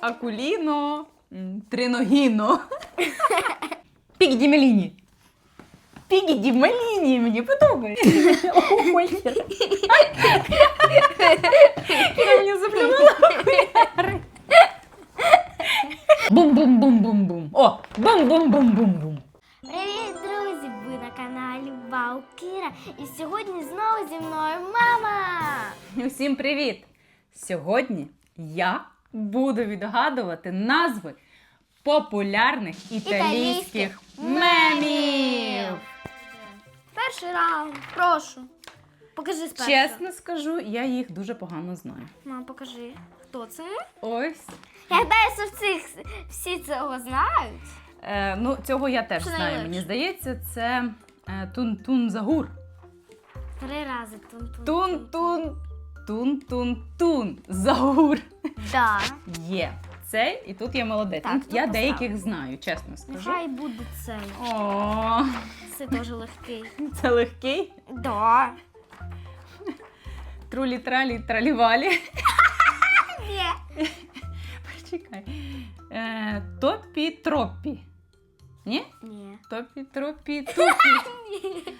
Акуліно, триногіно. Пігдімеліні. Пігдімеліні, мені подобається. Ой, Я заплювала окуляри. Бум-бум-бум-бум-бум. О, бум-бум-бум-бум-бум. Привіт, друзі! Ви на каналі Вау Кіра. І сьогодні знову зі мною мама. Усім привіт! Сьогодні я буду відгадувати назви популярних італійських мемів. Перший раунд, прошу. Покажи спершу. Чесно скажу, я їх дуже погано знаю. Мам, покажи. Хто це? Ось. Я гадаю, що всіх, всі цього знають. Е, ну, цього я теж Що знаю. найлегше? Мені здається, це е, тун-тун загур. Три рази тун-тун. Тун-тун. Тун-тун-тун. Загур. Да. Є. Цей, і тут я молодець. Так, тут я поставлю. деяких знаю, чесно скажу. Нехай буде цей. О, Це дуже легкий. це легкий. Да. Трулі-тралі, тралівалі. Ні. Почекай. Е, топі-тропі. Ні? Ні. Топі-тропі, тупі.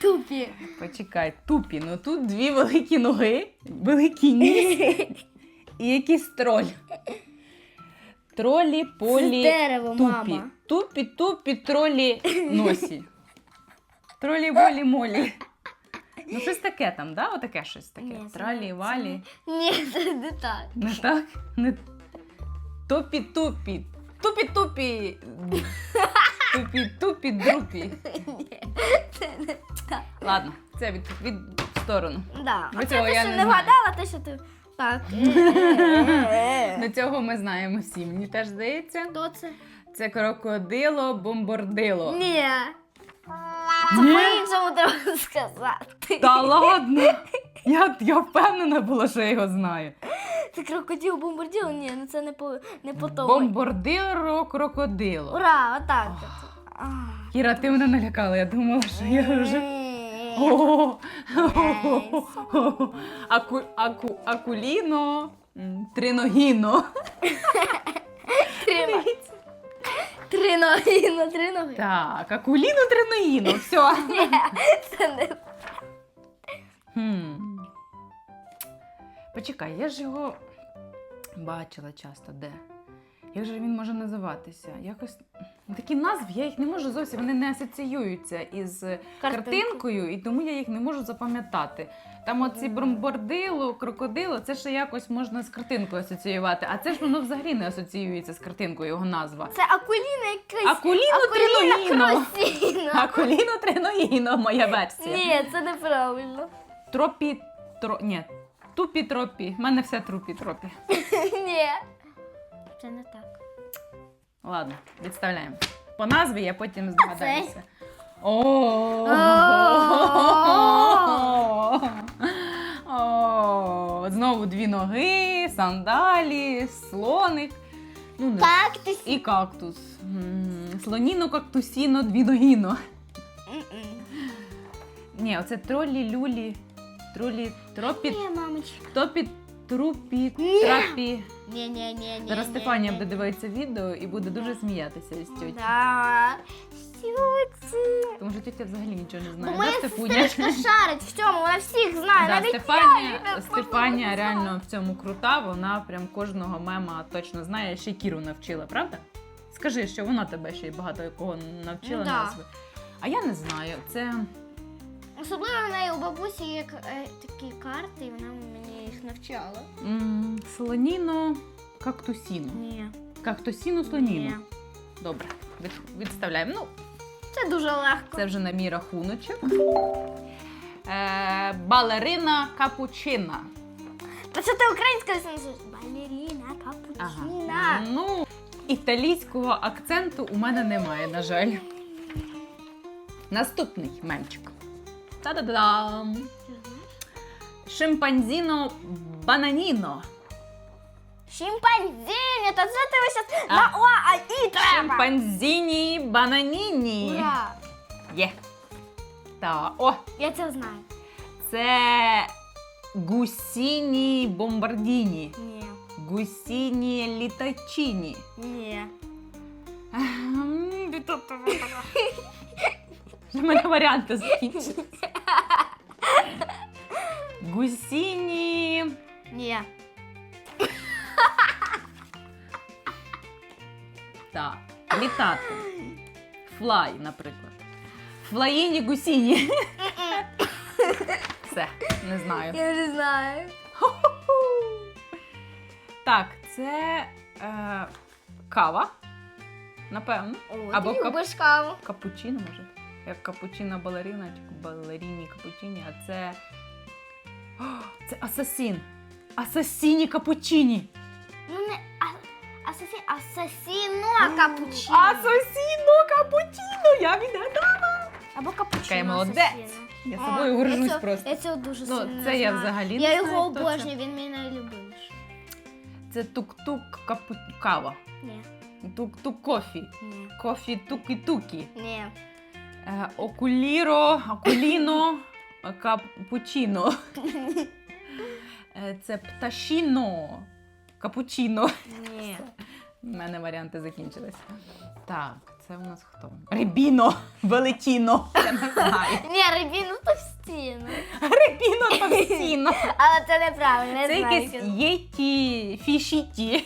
Тупі. Почекай, тупі. Ну тут дві великі ноги, великий ніс і якийсь троль. Тролі, полі, Це дерево, тупі. мама. Тупі, тупі, тролі, носі. Тролі, болі, молі. Ну, щось таке там, да? Отаке щось таке. Ні, це Тралі, валі. Ні, це не так. Не так? Не... Тупі, тупі. Тупі, тупі. Тупі, тупі, друпі. Ні, це не так. Ладно, це від, від в сторону. Да. Ну, А цього це ти я ще не не знаю. вгадала, те, що ти. Так. До цього ми знаємо всі. Мені теж здається. Хто це? Це крокодило, бомбордило. Ні. Це Ні? по-іншому треба сказати. Та ладно. Я, я впевнена була, що я його знаю. Це крокодил бомбарділ? Ні, ну це не по не по тому. Бомбордило, крокодило. Ура, отак. от. А. Кіра, ти мене налякала, я думала, що я вже. Ні. О, Аку, аку, акуліно, м, триногіно. Три ноги на три ноги. Так, акуліно, триногіно, все. Ні, це не Хм. Почекай, я ж його бачила часто де. Як же він може називатися? Якось такі назви, я їх не можу зовсім, вони не асоціюються із картинкою, і тому я їх не можу запам'ятати. Там оці бомбордило, крокодило, це ще якось можна з картинкою асоціювати, а це ж воно взагалі не асоціюється з картинкою його назва. Це акуліна якась. Акуліно триногіно. кросіно. Акуліно триногіно, моя версія. Ні, це неправильно. Тропі, тро, ні, тупі тропі. У мене все трупі тропі. Ні. Це не так. Ладно, відставляємо. По назві я потім здогадаюся. О. Знову дві ноги, сандалі, слоник. Ну, не- Кактус. І кактус. Слоніно, кактусіно, двіногіно. Ні, оце тролі, люлі, тролі, тропі, Ні, мамочка. топі, трупі, трапі. Ні, ні, ні, ні. Зараз ні, Стефанія буде дивитися відео і буде дуже сміятися із тьоті. Да. Це? Тому що тітя взагалі нічого не знає. моя Да, Стефуня? сестричка шарить в цьому, вона всіх знає. Да, навіть Стефанія, я, Стефанія реально в цьому крута, вона прям кожного мема точно знає, ще й Кіру навчила, правда? Скажи, що вона тебе ще й багато кого навчила Ну, да. назви. А я не знаю, це Особливо в неї у бабусі є е, такі карти, і вона мені їх навчала. м, слоніно кактусіно. Ні. Кактусіно слоніно. Добре, від, відставляємо. Ну, Це дуже легко. це вже на мій рахуночок. Е, балерина капучина. Та це ти українська називаєш? Балеріна, капучина. Ну, італійського акценту у мене немає, на жаль. Наступний мемчик. Та-да-дам! Шимпанзіно бананіно. Шимпанзіні, та це ти ось А. на О, а І треба. Шимпанзіні бананіні. Ура! Є. Та, о, Я це знаю. це гусіні бомбардіні. Ні. Гусіні літачіні. Ні. У мене варіанти закінчилися. Гусіні. Ні. Так, літати. Флай, наприклад. Флаїні гусіні. Все, не знаю. Я не знаю. Так, це е, кава. Напевно. О, Або ти кап- любиш каву. Капучино, може. Як капучино балерина чи балеріні капучині, а це. О, це асасін. Асасіні капучині. Ну не а- асасі, асасіно капучино. Асасіно капучино! Я відгадала! Або капучино. Яка я молодець. асасіно. Я А, собою горжусь просто. Я цього дуже Ну, сильно це я знаю. взагалі не Я знаю, його хто обожнюю, він мій найлюбиміший. Це тук-тук капу... кава. Ні, Тук-тук кофі. ні, Кофі туки-туки. ні. Е, окуліро, окуліно, капучино. Е, Це пташіно, капучино. Ні. У мене варіанти закінчились. Так, це у нас хто? Рибіно, велетіно. Я не знаю. Ні, рибіну товстіну. Рибіно товстіно. Але це неправильно, не Це знаю. якісь єті, фішіті.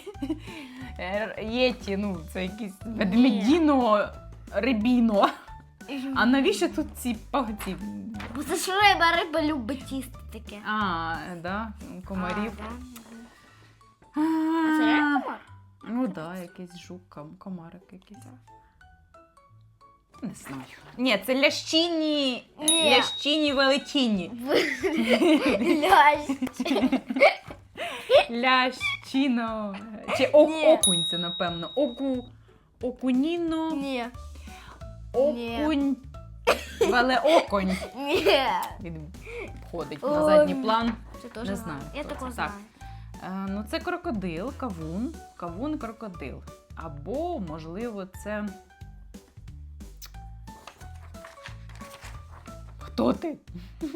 Е, Єті, ну це якісь ведмедіно, рибіно. А навіщо тут ці пагці? Бо це ж риба, риба любить їсти таке. А, да, комарів. А, да. А це реально комар? Ну так, да, якийсь жук, ком- комарик якийсь. Не знаю. Ні, це лящині, Ні. лящині велетіні. Лящ. Лящино. Чи Ні. окунь це, напевно. Оку, окуніно, Ні. Окунь. Вале оконь. Ні. Відходить на Ой. задній план. Це теж Не знаю. знаю, Я хто такого це. Так. Е, ну, це крокодил, кавун, кавун, крокодил. Або, можливо, це. Хто ти?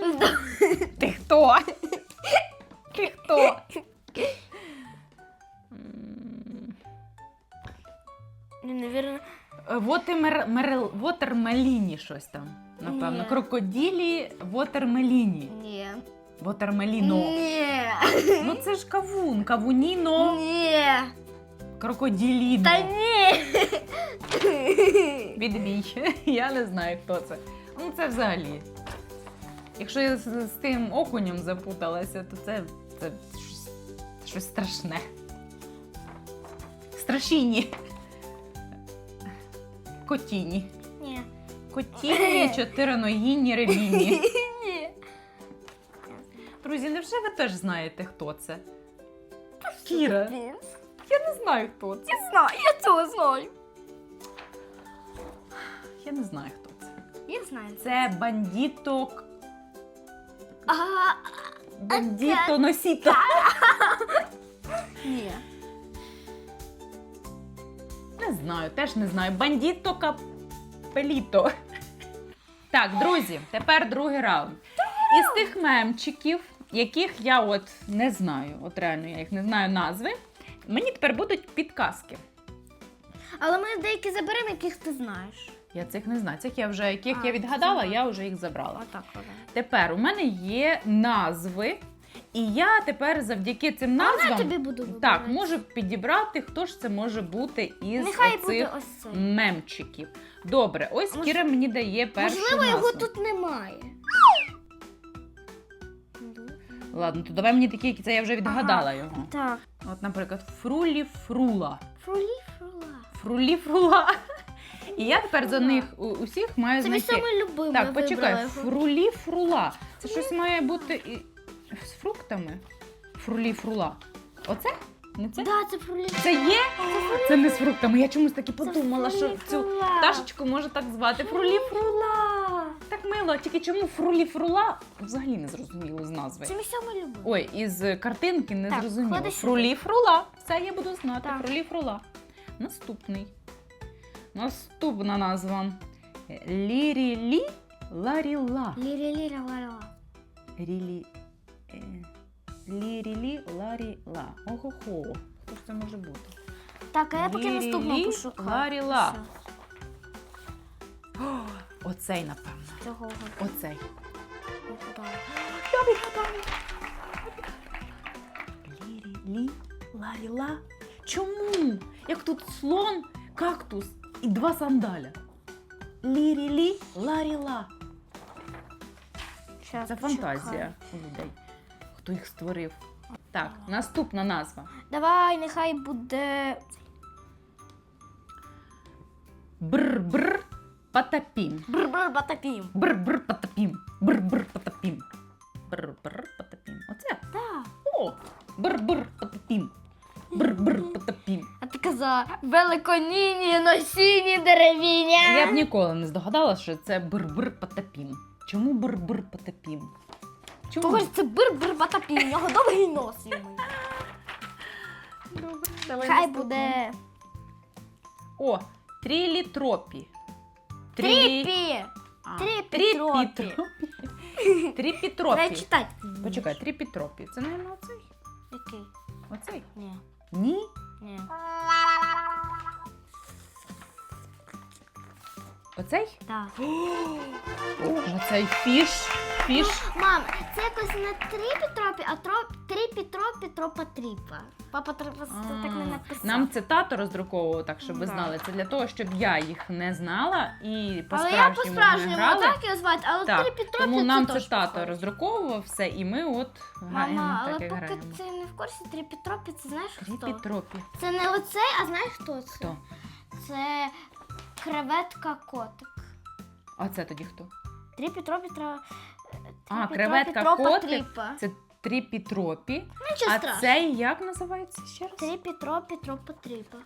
Ти хто? Ти хто? М, Ні, Навірно. Е, вотермеліні щось там. Напевно. Ні. Крокоділі вотермеліні. Ні. Вотермеліно. Ні. Ну це ж кавун, кавуніно, Ні. крокоділіно. Та ні. Відбій. Я не знаю, хто це. Ну, це взагалі. Якщо я з, з тим окунем запуталася, то це, це щось, щось страшне. Страшіні. Котіні. Ні. Котіні, чотириногінні рибіні. Ні. Друзі, невже ви теж знаєте, хто це? Кіра. Я не знаю, хто це. Я знаю, я цього знаю. Я не знаю, хто це. Я знаю. Це бандіток. Бандіто носіто. ні. Не знаю, теж не знаю. Бандіто капеліто. Так, друзі, тепер другий раунд. Із тих мемчиків, яких я от не знаю, от реально я їх не знаю назви. Мені тепер будуть підказки. Але ми деякі заберемо, яких ти знаєш. Я цих не знаю. Цих я вже яких А, я відгадала, я вже їх забрала. Отак, отак. Тепер у мене є назви, і я тепер завдяки цим назвам тобі буду так вибирати. можу підібрати, хто ж це може бути із Нехай оцих буде ось цей. мемчиків. Добре, ось Мож- Кіра мені дає першу Можливо, його тут немає. Ладно, то давай мені такі, які це я вже відгадала його. Так. От, наприклад, фрулі фрула. Фрулі фрула. Фрулі фрула. І я тепер за них у- усіх маю Це мій знайти. самий любимий. Так, вибрала почекай, його. фрулі фрула. Це щось має бути і... з фруктами. Фрулі фрула. Оце? Не це? Да, це фрулі. Це є? Це не з фруктами. Я чомусь таки подумала, що цю пташечку може так звати. Фрулі фрула. Так мило. Тільки чому фрулі фрула? Взагалі не зрозуміло з назви. Це мій самий любимий. Ой, із картинки не Так, зрозуміло. клади сюди. Фрулі фрула. Це я буду знати. Так. Фрулі фрула. Наступний. Наступна назва. Лірі-лі, ларі-ла. Лірі-лірі ла Рілі. Е, Лірі-лі, ларі-ла. Ого-хо. хто ж це може бути? Так, а я поки наступну пошукаю. ларі-ла. О, оцей, напевно. Цього Оцей. Я відгадаю. Лірі-лі, ларі-ла. Чому? Як тут слон, кактус і два сандаля. Лірі-лі, ларі-ла. Це фантазія у людей. Хто їх створив? Так, наступна назва. Давай, нехай буде. Бр-бр патапім. Бр-бр батапім. Бр-бр патапім. Бр-бр патапім. Бр-бр патапім. Оце? Так. О! Бр-бр патапім. Бр-бр патапім. А ти казала, великоніні, носіні, деревіні. Я б ніколи не здогадалася, що це бр-бр патапім. Чому бр-бр патапім? Чому? Того ж це бир-бир батапім, у нього довгий нос йому. Добре, давай Хай буде О, трілітропі. Трілі- тріпі. А, тріпітропі. тріпітропі. Тріпітропі. Читати. Почекай, тріпітропі. Це, мабуть, оцей? Який? Оцей? Ні, Ні? ні. Оцей? Так. Оцей фіш. Фіш. Мам, це якось не тріпі-тропі, а троп, тріпі-тропі, тропа-тріпа. Папа треба А, так не написав. Нам це тато роздруковував, так щоб ви Так. знали. Це для того, щоб я їх не знала і але я по-справжньому не грала. так його звати, але Так, тріпі-тропі Тому нам це тато роздруковував все, і ми от граємо Мама, так, але як поки граємо. ти не в курсі, тріпі-тропі, це знаєш хто? Тріпітропі. Це не оцей, а знаєш хто це? Хто? Це креветка котик. А це тоді хто? Тріпі-тропі тра... А, тріпі-тропі, креветка тропа, котик. тріпа. Це тріпітропі. Нічого А страшного. цей як називається ще раз? Тріпі-тропі, тропа, тріпа.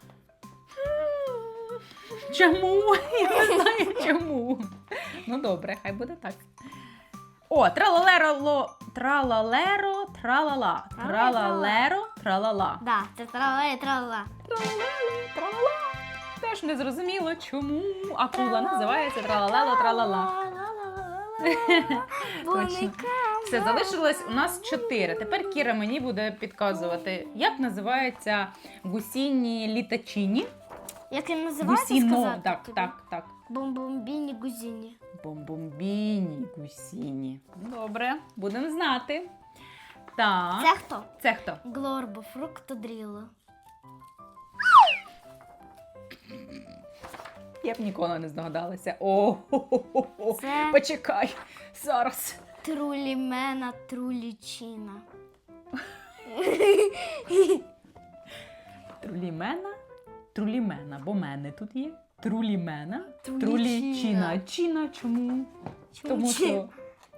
Чому? Я не знаю чому. Ну добре, хай буде так. О, тралалеро, тралалеро, тралала. Тралалеро, тралала. Да, це тралала, тралала. Тралалело, тралала. Теж не зрозуміло, чому акула називається тралалело, тралала. Точно. Все, залишилось у нас чотири. Тепер Кіра мені буде підказувати, як називаються гусіні літачині. Як він називається Гусіно, сказати? так, тобі? так, так. Бомбомбіні гузіні. Бомбомбіні гусіні. Добре, будемо знати. Так. Це хто? Це хто? Глорбо, фруктодріло. Я б ніколи не здогадалася. О, Це- почекай. Зараз. Трулімена, трулічина. Трулімена? Трулімена, бо мене тут є. Трулімена. Трулічина. Трулічина. Чіна чому? Тому що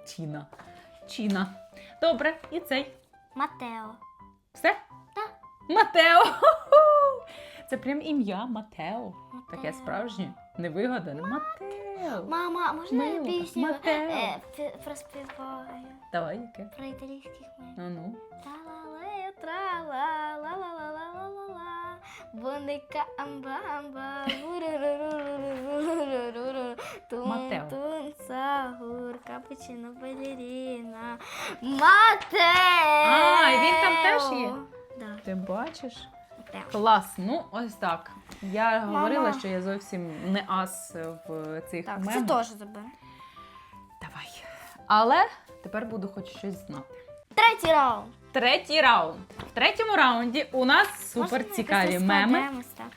Чіна. Чіна. Добре, і цей. Матео. Все? Так. Матео. Це прям ім'я Матео. Таке справжнє, невигадане. Матео. Мама, а можна я Мило. пісню Матео. е, проспіваю Давай, яке? про італійських мер? Ну ну. Тралалея, трала, ла ла ла ла ла ла ла Боника амбамба, Матео. Тун сагур, капучино балеріна. Матео! А, і він там теж є? Да. Ти бачиш? Матео. Клас. Ну, ось так. Я Мама. говорила, що я зовсім не ас в цих Так, це теж забери. Давай. Але тепер буду хоч щось знати. Третій раунд. Третій раунд. В третьому раунді у нас супер цікаві якось меми, складемось так?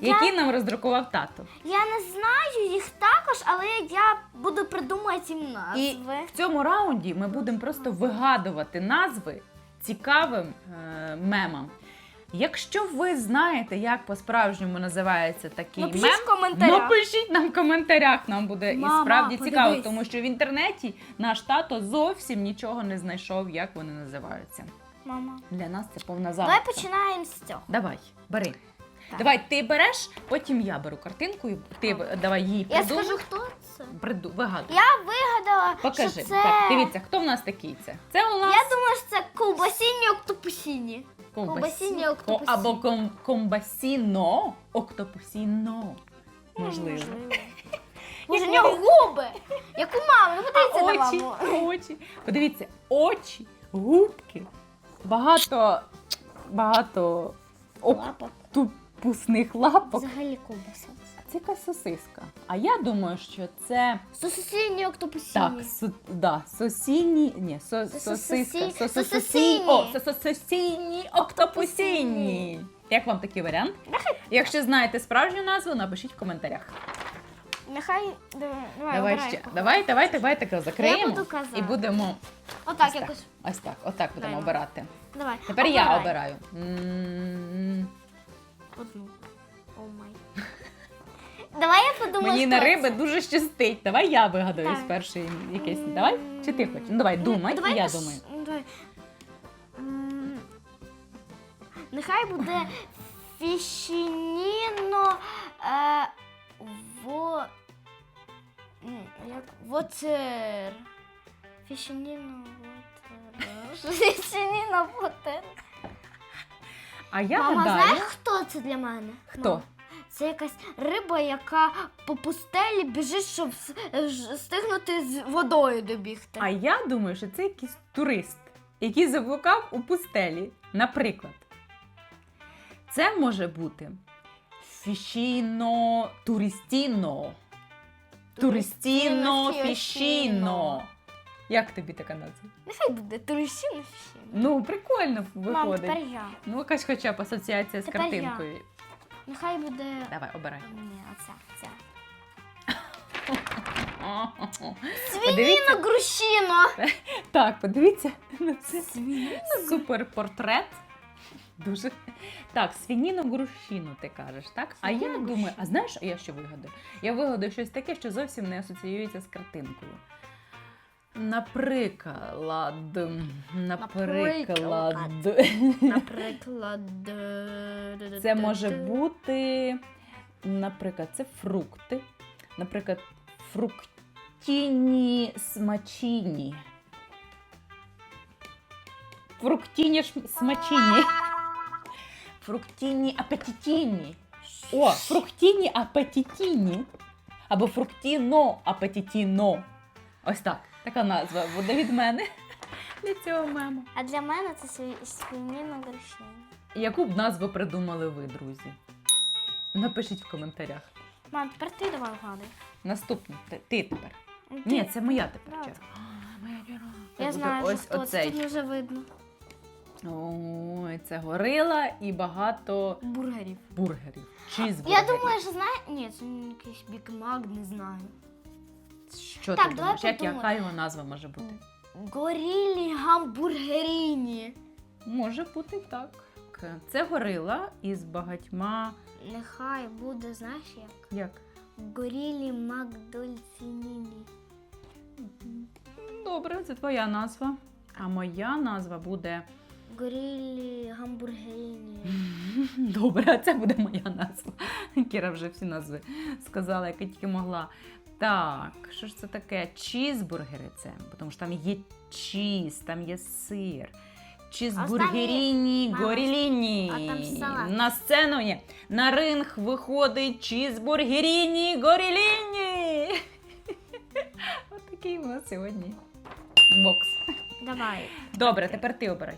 які нам роздрукував тато. Я не знаю їх також, але я буду придумувати їм І назви. в цьому раунді ми будемо просто вигадувати назви цікавим е, мемам. Якщо ви знаєте, як по-справжньому називається такий Напишіть мем, в коментарях. напишіть нам в коментарях. Нам буде Мама, і справді подивись. цікаво, тому що в інтернеті наш тато зовсім нічого не знайшов, як вони називаються. Мама. Для нас це повна Давай загадка. починаємо з цього. Давай, бери. Так. Давай, ти береш, потім я беру картинку, і ти Добре. давай її Я придумай. скажу, хто це. Приду, вигадуй. Я вигадала, Покажи. що це... Так, дивіться, хто в нас такий це? Це у нас Я думаю, що це ковбасіні октопусіні. Ковбасі- ковбасіні октопусі. або ком, комбасіно, октопусіно. Можливо. Може, в нього губи. Як у мами. Ну, подивіться на очі, маму. очі. Подивіться, очі, губки. Багато, багато Лапок. октопусних лапок. Взагалі ковбаса. Це якась сосиска. А я думаю, що це Сосисінні октопусінні. так, су, да, сосінні, ні, со, сосиска, сосососі, сососінні. о, октопусінні. Як вам такий варіант? Якщо знаєте справжню назву, напишіть в коментарях. Нехай давай, давай, Давай обирай ще, кого. давай, давай, давай так закриємо буду казати. і будемо Отак ось так. якось. ось так, отак будемо Давай. обирати. Давай. Тепер я обираю. М, Одну. Давай я подумаю. Мені що на це. риби дуже щастить. Давай я вигадаю Так. спершу якесь. Давай? Чи ти хочеш? Ну давай, думай, і я наш- думаю. ну, давай. М, Нехай буде фішініно е, во... м, як? Вотер. Фішініно вотер. Фішініно вотер. А я Мама, гадаю, знаєш, хто це для мене? хто? Мам, Це якась риба, яка по пустелі біжить, щоб стигнути з водою добігти. А я думаю, що це якийсь турист, який заблукав у пустелі. Наприклад, це може бути фішіно туристіно. Туристіно фішіно. Як тобі така назва? Нехай буде туристіно фішіно. Ну, прикольно Мам, виходить. тепер я. Ну, якась хоча б асоціація з Тепер я. Нехай буде. Давай, обирай. Ні, оця, ця. Свініно грушіно. так, подивіться на це суперпортрет. Дуже. Так, свініно грушіну, ти кажеш, так? А я думаю, а знаєш, я що вигадаю? Я вигадаю щось таке, що зовсім не асоціюється з картинкою. Наприклад, наприклад, Наприклад. це може бути, наприклад, це фрукти, наприклад, фруктіні смачіні. Фруктіні смачіні. Фруктіні апетитіні. О, фруктіні апетитіні. Або фруктіно апетитіно. Ось так. Така назва буде від мене. Для цього мему. А для мене це сві- свініно грушіно. Яку б назву придумали ви, друзі? Напишіть в коментарях. Мам, тепер ти давай вгадай. Наступне, ти, ти тепер. Ти- Ні, це моя тепер Да. черга. А, Моя черга. Це Я буде знаю, ось що хто це. Тут вже видно. Ой, це горила і багато Бургерів. бургерів. Чізбургерів. Я думаю, що знає. Ні, це якийсь бікмак, не знаю. Що Так, ти давай думаєш? Як, подумаємо. яка його назва може бути? Горілі гамбургеріні. Може бути так. Це горила із багатьма. Нехай буде, знаєш як? Як? Горілі Макдольцініні. Добре, це твоя назва. А моя назва буде. Горілі гамбургеріні. Добре, а це буде моя назва. Кіра вже всі назви сказала, які тільки могла. Так, що ж це таке? Чізбургери це, тому що там є чіз, там є сир. Чізбургеріні, горіліні. На сцену ні. На ринг виходить чізбургеріні, горіліні. Ось такий у нас сьогодні бокс. Давай. Добре, тепер ти обирай.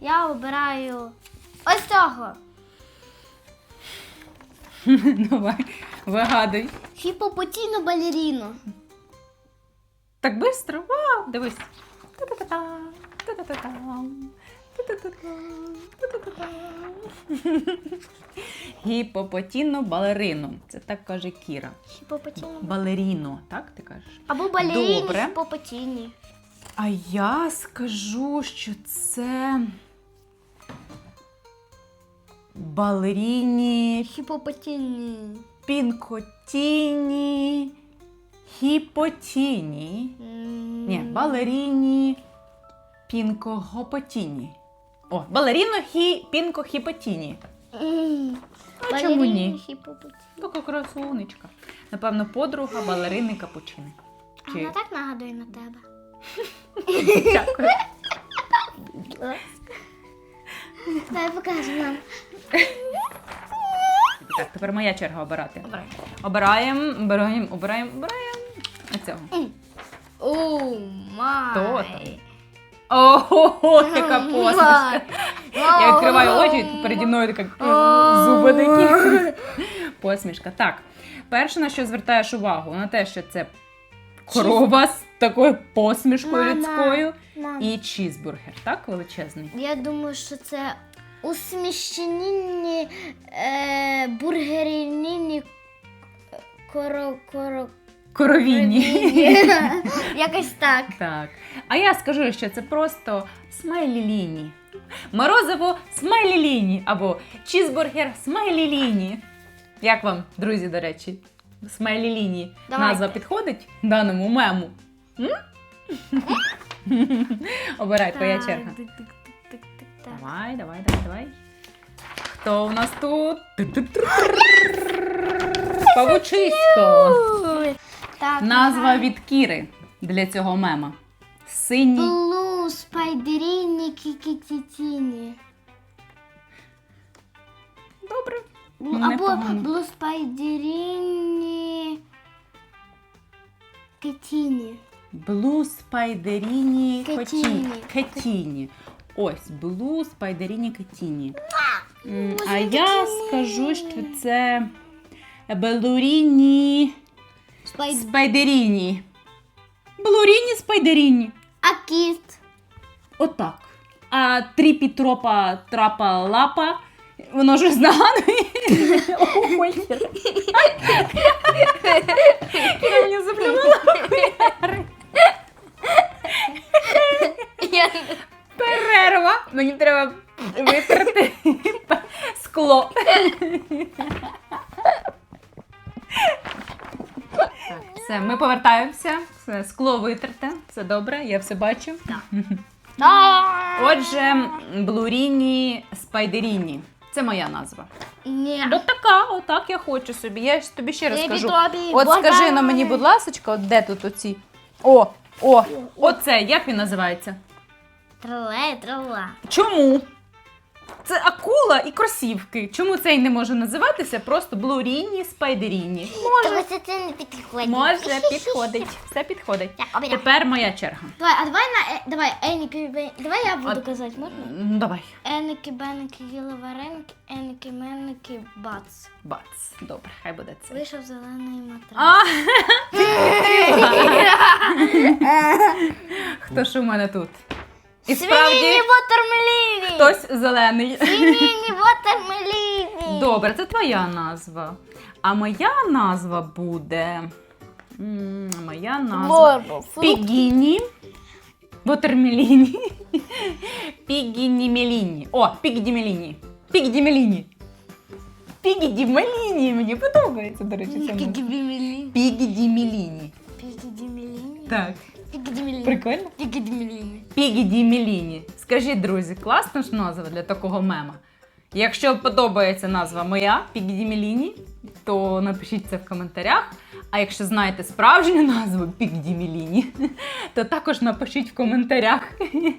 Я обираю ось цього. Давай, вигадуй. Хіпопотійну балеріну. Так быстро? Вау! Дивись. Та-та-та-та, та-та-та-та. Гіпопотіно балерину. Це так каже Кіра. Хіпопотійну. Балеріно, так ти кажеш? Або балеріні Добре. хіпопотійні. А я скажу, що це балеріні, Хіпопотійні. пінкотіні, гіпотіні. Ні, балеріні пінкогопотіні. О, балеріно хі пінкохіпотіні. А чому ні? Така красунечка. Напевно, подруга балерини капучини. А Чи- вона так нагадує на тебе. Дякую. Дай покажу нам. Так, тепер моя черга обирати. Обирай. Обираємо, обираємо, обираємо, обираємо. Оцього. О, май. Хто там? Ого, яка посмішка. Я відкриваю очі, переді мною така зуби такі. Посмішка. Так, перше, на що звертаєш увагу, на те, що це корова з такою посмішкою Мама. людською Мам, і чізбургер, так, величезний. Я думаю, що це усміщені е, бургеріні коро, коро, Коровінні. Якось так. Так. А я скажу, що це просто смайлі ліні. Морозиво смайлі ліні або чізбургер смайлі ліні. Як вам, друзі, до речі, смайлі ліні? Давайте. Назва підходить даному мему? Обирай, твоя черга. Давай, давай, давай, давай. Хто у нас тут? Павучисько. Так, Назва від Кіри для цього мема. Синій. Блу спайдеріні кікітіні. Добре. Блу- Або Непогано. блу спайдеріні кетіні. Блу спайдеріні Кетіні. Ось, блу спайдеріні Кетіні. А я скажу, що це Белуріні Спайд... спайдеріні. Блуріні спайдеріні. А кіт. Отак. А тріпі тропа трапа лапа. Воно ж нагадує. Ой. Кіра мені заплюнула. Перерва. Мені треба витерти скло. Так, все, ми повертаємося. Все, скло витерте. Все добре, я все бачу. Отже, Блуріні Спайдеріні. Це моя назва. Ні. От така, отак я хочу собі. Я ж тобі ще раз тобі, От скажи на мені, будь ласка, от де тут оці. О, о, оце, як він називається? Троле, трола. Чому? Це акула і кросівки. Чому цей не може називатися просто блуріні спайдеріні? Тому що це не підходить. Може, підходить. Все підходить. Так. Тепер моя черга. Давай, а давай на е, давай Еніки Бен- Давай я буду От. казати, можна? Давай. Еники, беники, їли вареники, еники, меники, бац. Бац. Добре, хай буде це. Вийшов зелений матрас. А! Хто ж у мене тут? І Свиніні справді вотермеліні! хтось зелений. Свиніні вотермеліні! Добре, це твоя назва. А моя назва буде. м, Моя назва. Фрукт. Пігіні. Вотермеліні. Пігіні Меліні. О, Пігді Меліні. Пігді Меліні. Пігді Меліні. Мені подобається, до речі, це. Пігідімеліні. Пігдімеліні. Пігідімеліні. Так. Пігідімеліні. Прикольно? Пігідімеліні. Пігідімеліні. Скажіть, друзі, класна ж назва для такого мема. Якщо подобається назва моя Пігідімеліні, то напишіть це в коментарях. А якщо знаєте справжню назву Пігді Меліні, то також напишіть в коментарях.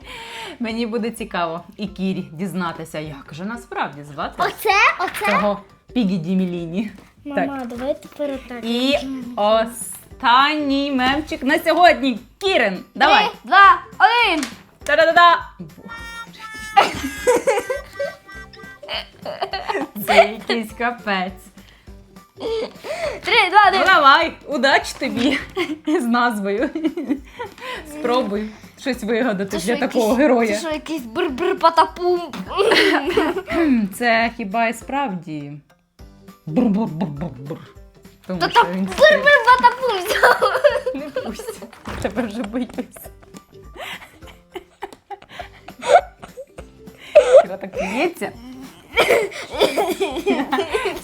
Мені буде цікаво і Кірі дізнатися, як же насправді звати Оце, оце. цього Пігді Меліні. Мама, давай тепер отак. І останній мемчик на сьогодні. Кірин, давай. Три, два, один. Та-да-да-да! Це якийсь капець. Три, два, Ну один. давай, удачі тобі з назвою. Спробуй щось вигадати Це для що, такого якийсь- героя. Це що якийсь бр-бр-патапум. Це хіба і справді. Бур-бур-бур-бур-бур. Тому Та що він бр-бр-патапум. не пусть. Тебе вже боюсь. Кіра так п'ється.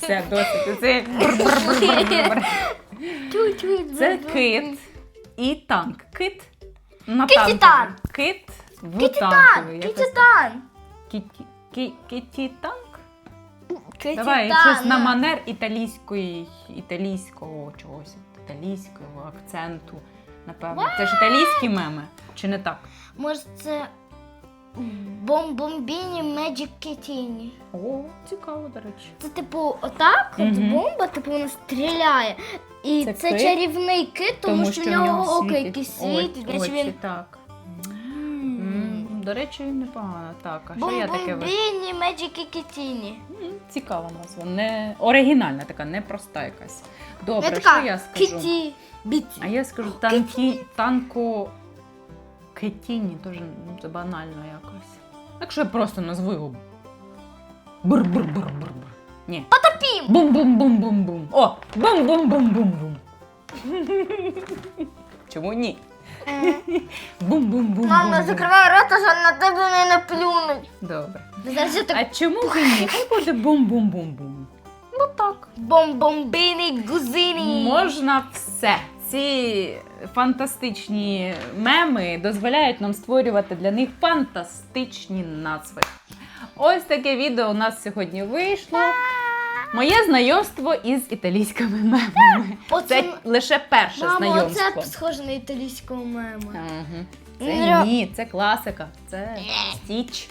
Все, досить. Це. Чуть-чуть. Це кит і танк. Кит на Китітан. танковий. Кит в танковий. Китітан. Китітан. Давай щось на манер італійської, італійського чогось, італійського акценту. Напевно. Це ж італійські меми, чи не так? Може це бомбомбіні Magic Кітіні. О, цікаво, до речі. Це типу отак, от Мгм. бомба, типу вона стріляє. І Це це, кит? чарівний кит, тому, що в нього око світить наче очі, він. так. До речі, непогано. Так, а що я таке ви... Меджіки Кітіні. Цікава назва. Не оригінальна така, не проста якась. Добре, що я скажу? Кіті. Біті. А я скажу танкі, танко кетіні, теж ну, це банально якось. Якщо я просто назву його бур-бур-бур-бур-бур. Ні. Потопім. Бум-бум-бум-бум-бум. О! Бум-бум-бум-бум-бум. Чому ні? Бум-бум-бум. Мама, закривай рота, що на тебе не наплюнуть. Добре. Зараз я А чому ви ні? Хай буде бум-бум-бум-бум. Ну так. бомбомбіні, гузині. Можна все. Ці фантастичні меми дозволяють нам створювати для них фантастичні назви. Ось таке відео у нас сьогодні вийшло. Моє знайомство із італійськими мемами. Оце- Це лише перше Мамо, знайомство. це схоже на італійського мема. Мгм. Ну, Це ні, це класика, це стіч.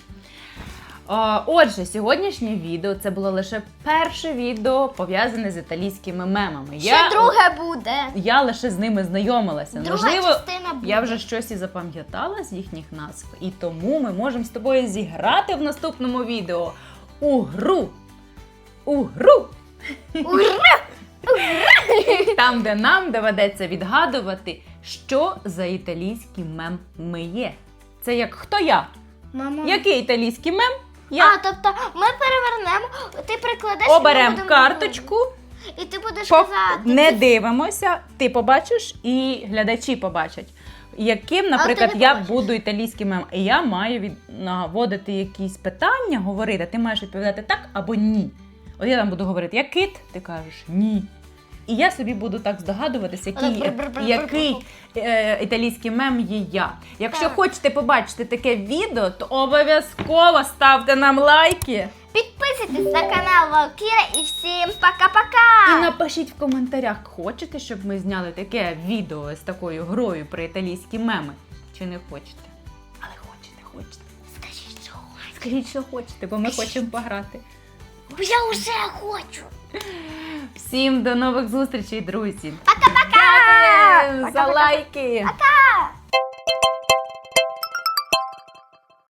Отже, сьогоднішнє відео це було лише перше відео пов'язане з італійськими мемами. Ще друге буде. я лише з ними знайомилася. Друга Можливо, частина буде. я вже щось і запам'ятала з їхніх назв, і тому ми можемо з тобою зіграти в наступному відео у гру. У гру! Ура! Там, де нам доведеться відгадувати, що за італійський мем ми є. Це як хто я? Мама. Який італійський мем? Я А, тобто ми перевернемо, ти прикладеш і ми оберемо будемо карточку. І ти будеш по- казати. не дивимося, ти побачиш і глядачі побачать. Яким, наприклад, ти не я побачиш. буду італійським мем, і я маю від... наводити якісь питання, говорити, ти маєш відповідати так або ні. От я там буду говорити, я кит, ти кажеш ні. І я собі буду так здогадуватися, який, який е, італійський мем є я. Якщо Так. хочете побачити таке відео, то обов'язково ставте нам лайки. Підписуйтесь на канал Валкіра і всім пока-пока! І напишіть в коментарях, хочете, щоб ми зняли таке відео з такою грою про італійські меми? Чи не хочете? Але хочете, хочете. Скажіть, що хочеш. Скажіть, що хочете, бо ми хочемо пограти. Я вже хочу. Всім до нових зустрічей, друзі! Пока-пока! За лайки! Пока!